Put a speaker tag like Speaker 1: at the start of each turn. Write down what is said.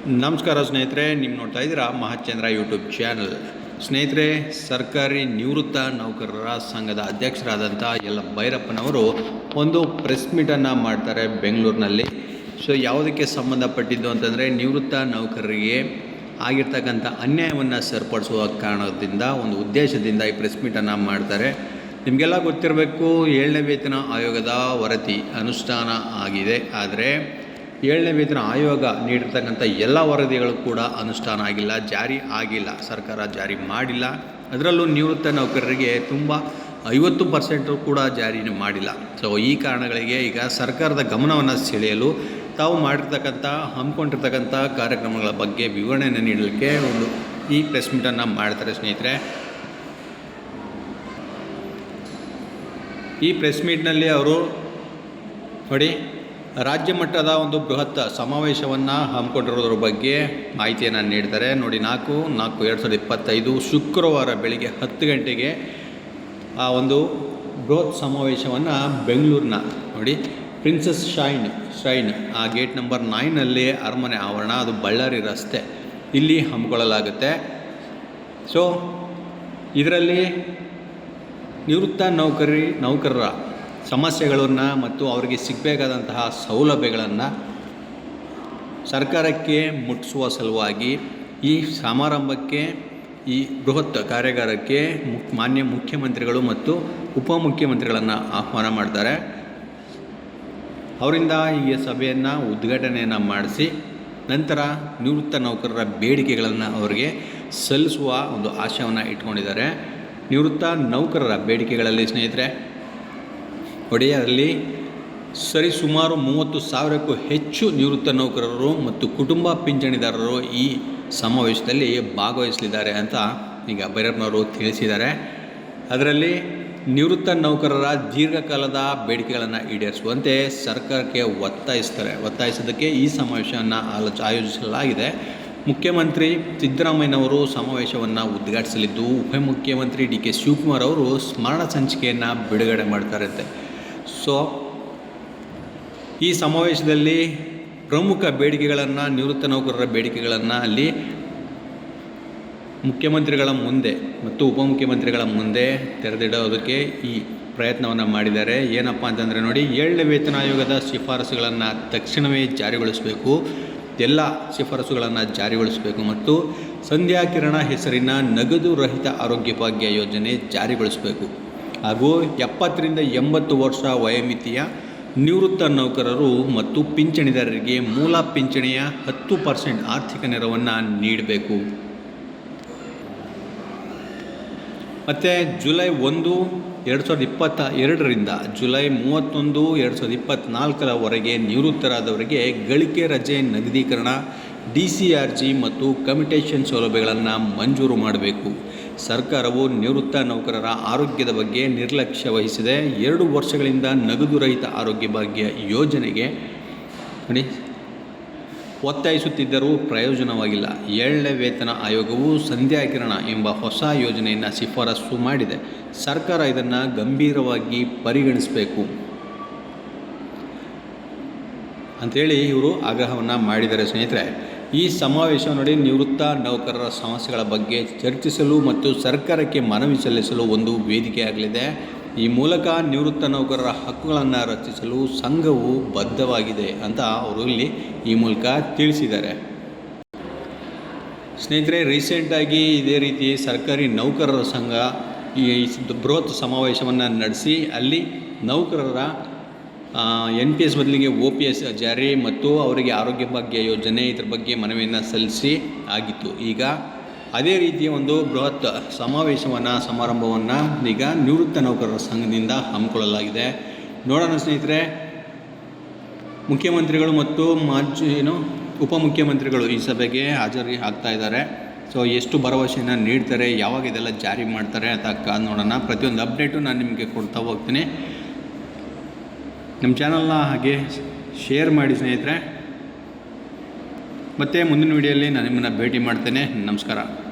Speaker 1: ನಮಸ್ಕಾರ ಸ್ನೇಹಿತರೆ ನೀವು ನೋಡ್ತಾ ಇದ್ದೀರಾ ಮಹಾಚಂದ್ರ ಯೂಟ್ಯೂಬ್ ಚಾನಲ್ ಸ್ನೇಹಿತರೆ, ಸರ್ಕಾರಿ ನಿವೃತ್ತ ನೌಕರರ ಸಂಘದ ಅಧ್ಯಕ್ಷರಾದಂಥ ಎಲ್ಲ ಭೈರಪ್ಪನವರು ಒಂದು ಪ್ರೆಸ್ ಮೀಟನ್ನು ಮಾಡ್ತಾರೆ ಬೆಂಗಳೂರಿನಲ್ಲಿ. ಸೊ ಯಾವುದಕ್ಕೆ ಸಂಬಂಧಪಟ್ಟಿದ್ದು ಅಂತಂದರೆ, ನಿವೃತ್ತ ನೌಕರರಿಗೆ ಆಗಿರ್ತಕ್ಕಂಥ ಅನ್ಯಾಯವನ್ನು ಸರಿಪಡಿಸುವ ಕಾರಣದಿಂದ, ಒಂದು ಉದ್ದೇಶದಿಂದ ಈ ಪ್ರೆಸ್ ಮೀಟನ್ನು ಮಾಡ್ತಾರೆ. ನಿಮಗೆಲ್ಲ ಗೊತ್ತಿರಬೇಕು, ಏಳನೇ ವೇತನ ಆಯೋಗದ ವರದಿ ಅನುಷ್ಠಾನ ಆಗಿದೆ. ಆದರೆ ಏಳನೇ ವೇತನ ಆಯೋಗ ನೀಡಿರ್ತಕ್ಕಂಥ ಎಲ್ಲ ವರದಿಗಳು ಕೂಡ ಅನುಷ್ಠಾನ ಆಗಿಲ್ಲ, ಜಾರಿ ಆಗಿಲ್ಲ, ಸರ್ಕಾರ ಜಾರಿ ಮಾಡಿಲ್ಲ. ಅದರಲ್ಲೂ ನಿವೃತ್ತ ನೌಕರರಿಗೆ ತುಂಬ ಐವತ್ತು ಪರ್ಸೆಂಟು ಕೂಡ ಜಾರಿ ಮಾಡಿಲ್ಲ. ಸೊ ಈ ಕಾರಣಗಳಿಗೆ ಈಗ ಸರ್ಕಾರದ ಗಮನವನ್ನು ಸೆಳೆಯಲು ತಾವು ಮಾಡಿರ್ತಕ್ಕಂಥ, ಹಮ್ಮಿಕೊಂಡಿರ್ತಕ್ಕಂಥ ಕಾರ್ಯಕ್ರಮಗಳ ಬಗ್ಗೆ ವಿವರಣೆಯನ್ನು ನೀಡಲಿಕ್ಕೆ ಒಂದು ಈ ಪ್ರೆಸ್ ಮೀಟನ್ನು ಮಾಡ್ತಾರೆ ಸ್ನೇಹಿತರೆ. ಈ ಪ್ರೆಸ್ ಮೀಟ್ನಲ್ಲಿ ಅವರು ನೋಡಿ ರಾಜ್ಯ ಮಟ್ಟದ ಒಂದು ಬೃಹತ್ ಸಮಾವೇಶವನ್ನು ಹಮ್ಮಿಕೊಂಡಿರೋದ್ರ ಬಗ್ಗೆ ಮಾಹಿತಿಯನ್ನು ನೀಡ್ತಾರೆ. ನೋಡಿ, ನಾಲ್ಕು ನಾಲ್ಕು, ಎರಡು ಸಾವಿರದ ಇಪ್ಪತ್ತೈದು ಶುಕ್ರವಾರ ಬೆಳಿಗ್ಗೆ ಹತ್ತು ಗಂಟೆಗೆ ಆ ಒಂದು ಬೃಹತ್ ಸಮಾವೇಶವನ್ನು ಬೆಂಗಳೂರಿನ, ನೋಡಿ, ಪ್ರಿನ್ಸಸ್ ಶೈನ್ ಶೈನ್ ಆ ಗೇಟ್ ನಂಬರ್ ನೈನಲ್ಲಿ ಅರಮನೆ ಆವರಣ, ಅದು ಬಳ್ಳಾರಿ ರಸ್ತೆ ಇಲ್ಲಿ ಹಮ್ಮಿಕೊಳ್ಳಲಾಗುತ್ತೆ. ಸೊ ಇದರಲ್ಲಿ ನಿವೃತ್ತ ನೌಕರಿ, ನೌಕರರ ಸಮಸ್ಯೆಗಳನ್ನು ಮತ್ತು ಅವರಿಗೆ ಸಿಗಬೇಕಾದಂತಹ ಸೌಲಭ್ಯಗಳನ್ನು ಸರ್ಕಾರಕ್ಕೆ ಮುಟ್ಟಿಸುವ ಸಲುವಾಗಿ ಈ ಸಮಾರಂಭಕ್ಕೆ ಈ ಬೃಹತ್ ಕಾರ್ಯಾಗಾರಕ್ಕೆ ಮಾನ್ಯ ಮುಖ್ಯಮಂತ್ರಿಗಳು ಮತ್ತು ಉಪಮುಖ್ಯಮಂತ್ರಿಗಳನ್ನು ಆಹ್ವಾನ ಮಾಡ್ತಾರೆ. ಅವರಿಂದ ಈ ಸಭೆಯನ್ನು ಉದ್ಘಾಟನೆಯನ್ನು ಮಾಡಿಸಿ ನಂತರ ನಿವೃತ್ತ ನೌಕರರ ಬೇಡಿಕೆಗಳನ್ನು ಅವರಿಗೆ ಸಲ್ಲಿಸುವ ಒಂದು ಆಶಯವನ್ನು ಇಟ್ಕೊಂಡಿದ್ದಾರೆ. ನಿವೃತ್ತ ನೌಕರರ ಬೇಡಿಕೆಗಳಲ್ಲಿ ಸ್ನೇಹಿತರೆ ಒಡೆಯರಲ್ಲಿ ಸರಿ ಸುಮಾರು ಮೂವತ್ತು ಸಾವಿರಕ್ಕೂ ಹೆಚ್ಚು ನಿವೃತ್ತ ನೌಕರರು ಮತ್ತು ಕುಟುಂಬ ಪಿಂಚಣಿದಾರರು ಈ ಸಮಾವೇಶದಲ್ಲಿ ಭಾಗವಹಿಸಲಿದ್ದಾರೆ ಅಂತ ಈಗ ಭೈರಪ್ಪನವರು ತಿಳಿಸಿದ್ದಾರೆ. ಅದರಲ್ಲಿ ನಿವೃತ್ತ ನೌಕರರ ದೀರ್ಘಕಾಲದ ಬೇಡಿಕೆಗಳನ್ನು ಈಡೇರಿಸುವಂತೆ ಸರ್ಕಾರಕ್ಕೆ ಒತ್ತಾಯಿಸ್ತಾರೆ. ಒತ್ತಾಯಿಸೋದಕ್ಕೆ ಈ ಸಮಾವೇಶವನ್ನು ಆಲೋಚ ಆಯೋಜಿಸಲಾಗಿದೆ. ಮುಖ್ಯಮಂತ್ರಿ ಸಿದ್ದರಾಮಯ್ಯನವರು ಸಮಾವೇಶವನ್ನು ಉದ್ಘಾಟಿಸಲಿದ್ದು, ಉಪಮುಖ್ಯಮಂತ್ರಿ ಡಿ ಕೆ ಶಿವಕುಮಾರ್ ಅವರು ಸ್ಮರಣ ಸಂಚಿಕೆಯನ್ನು ಬಿಡುಗಡೆ ಮಾಡ್ತಾರಂತೆ. ಸೊ, ಈ ಸಮಾವೇಶದಲ್ಲಿ ಪ್ರಮುಖ ಬೇಡಿಕೆಗಳನ್ನು, ನಿವೃತ್ತ ನೌಕರರ ಬೇಡಿಕೆಗಳನ್ನು ಅಲ್ಲಿ ಮುಖ್ಯಮಂತ್ರಿಗಳ ಮುಂದೆ ಮತ್ತು ಉಪಮುಖ್ಯಮಂತ್ರಿಗಳ ಮುಂದೆ ತೆರೆದಿಡೋದಕ್ಕೆ ಈ ಪ್ರಯತ್ನವನ್ನು ಮಾಡಿದ್ದಾರೆ. ಏನಪ್ಪ ಅಂತಂದರೆ ನೋಡಿ, ಏಳನೇ ವೇತನ ಆಯೋಗದ ಶಿಫಾರಸುಗಳನ್ನು ತಕ್ಷಣವೇ ಜಾರಿಗೊಳಿಸಬೇಕು. ಎಲ್ಲ ಶಿಫಾರಸುಗಳನ್ನು ಜಾರಿಗೊಳಿಸಬೇಕು ಮತ್ತು ಸಂಧ್ಯಾ ಕಿರಣ ಹೆಸರಿನ ನಗದು ರಹಿತ ಆರೋಗ್ಯ ಭಾಗ್ಯ ಯೋಜನೆ ಜಾರಿಗೊಳಿಸಬೇಕು. ಹಾಗೂ ಎಪ್ಪತ್ತರಿಂದ ಎಂಬತ್ತು ವರ್ಷ ವಯೋಮಿತಿಯ ನಿವೃತ್ತ ನೌಕರರು ಮತ್ತು ಪಿಂಚಣಿದಾರರಿಗೆ ಮೂಲ ಪಿಂಚಣಿಯ ಹತ್ತು ಪರ್ಸೆಂಟ್ ಆರ್ಥಿಕ ನೆರವನ್ನು ನೀಡಬೇಕು. ಮತ್ತು ಜುಲೈ ಒಂದು, ಎರಡು ಸಾವಿರದ ಇಪ್ಪತ್ತ ಎರಡರಿಂದ ಜುಲೈ ಮೂವತ್ತೊಂದು, ಎರಡು ಸಾವಿರದ ಇಪ್ಪತ್ತ್ನಾಲ್ಕರವರೆಗೆ ನಿವೃತ್ತರಾದವರಿಗೆ ಗಳಿಕೆ ರಜೆ ನಗದೀಕರಣ ಡಿ ಸಿ ಆರ್ ಜಿ ಮತ್ತು ಕಮಿಟೇಷನ್ ಸೌಲಭ್ಯಗಳನ್ನು ಮಂಜೂರು ಮಾಡಬೇಕು. ಸರ್ಕಾರವು ನಿವೃತ್ತ ನೌಕರರ ಆರೋಗ್ಯದ ಬಗ್ಗೆ ನಿರ್ಲಕ್ಷ್ಯ ವಹಿಸಿದೆ. ಎರಡು ವರ್ಷಗಳಿಂದ ನಗದು ರಹಿತ ಆರೋಗ್ಯ ಭಾಗ್ಯ ಯೋಜನೆಗೆ ನೋಡಿ. ಒತ್ತಾಯಿಸುತ್ತಿದ್ದರೂ ಪ್ರಯೋಜನವಾಗಿಲ್ಲ. ಏಳನೇ ವೇತನ ಆಯೋಗವು ಸಂಧ್ಯಾಕಿರಣ ಎಂಬ ಹೊಸ ಯೋಜನೆಯನ್ನು ಶಿಫಾರಸು ಮಾಡಿದೆ. ಸರ್ಕಾರ ಇದನ್ನು ಗಂಭೀರವಾಗಿ ಪರಿಗಣಿಸಬೇಕು. ಅಂಥೇಳಿ ಇವರು ಆಗ್ರಹವನ್ನು ಮಾಡಿದ್ದಾರೆ ಸ್ನೇಹಿತರೆ. ಈ ಸಮಾವೇಶ ನೋಡಿ ನಿವೃತ್ತ ನೌಕರರ ಸಮಸ್ಯೆಗಳ ಬಗ್ಗೆ ಚರ್ಚಿಸಲು ಮತ್ತು ಸರ್ಕಾರಕ್ಕೆ ಮನವಿ ಸಲ್ಲಿಸಲು ಒಂದು ವೇದಿಕೆಯಾಗಲಿದೆ ಈ ಮೂಲಕ ನಿವೃತ್ತ ನೌಕರರ ಹಕ್ಕುಗಳನ್ನು ರಚಿಸಲು ಸಂಘವು ಬದ್ಧವಾಗಿದೆ ಅಂತ ಅವರು ಇಲ್ಲಿ ಈ ಮೂಲಕ ತಿಳಿಸಿದ್ದಾರೆ. ಸ್ನೇಹಿತರೆ ರೀಸೆಂಟಾಗಿ ಇದೇ ರೀತಿ ಸರ್ಕಾರಿ ನೌಕರರ ಸಂಘ ಈ ಬೃಹತ್ ಸಮಾವೇಶವನ್ನು ನಡೆಸಿ ಅಲ್ಲಿ ನೌಕರರ ಎನ್ ಪಿ ಎಸ್ ಬದಲಿಗೆ ಒ ಪಿ ಎಸ್ ಜಾರಿ ಮತ್ತು ಅವರಿಗೆ ಆರೋಗ್ಯ ಭಾಗ್ಯ ಯೋಜನೆ ಇದ್ರ ಬಗ್ಗೆ ಮನವಿಯನ್ನು ಸಲ್ಲಿಸಿ ಆಗಿತ್ತು. ಈಗ ಅದೇ ರೀತಿಯ ಒಂದು ಬೃಹತ್ ಸಮಾವೇಶವನ್ನು, ಸಮಾರಂಭವನ್ನು ಈಗ ನಿವೃತ್ತ ನೌಕರರ ಸಂಘದಿಂದ ಹಮ್ಮಿಕೊಳ್ಳಲಾಗಿದೆ. ನೋಡೋಣ ಸ್ನೇಹಿತರೆ, ಮುಖ್ಯಮಂತ್ರಿಗಳು ಮತ್ತು ಮಾಜಿ ಏನು ಉಪಮುಖ್ಯಮಂತ್ರಿಗಳು ಈ ಸಭೆಗೆ ಹಾಜರಿ ಆಗ್ತಾ ಇದ್ದಾರೆ. ಸೊ, ಎಷ್ಟು ಭರವಸೆಯನ್ನು ನೀಡ್ತಾರೆ, ಯಾವಾಗ ಇದೆಲ್ಲ ಜಾರಿ ಮಾಡ್ತಾರೆ ಅಂತ ನೋಡೋಣ. ಪ್ರತಿಯೊಂದು ಅಪ್ಡೇಟು ನಾನು ನಿಮಗೆ ಕೊಡ್ತಾ ಹೋಗ್ತೀನಿ. ನಮ್ಮ ಚಾನಲ್ನ ಹಾಗೆ ಶೇರ್ ಮಾಡಿ ಸ್ನೇಹಿತರೆ. ಮತ್ತು ಮುಂದಿನ ವಿಡಿಯೋಲಿ ನಾನು ನಿಮ್ಮನ್ನು ಭೇಟಿ ಮಾಡ್ತೇನೆ. ನಮಸ್ಕಾರ.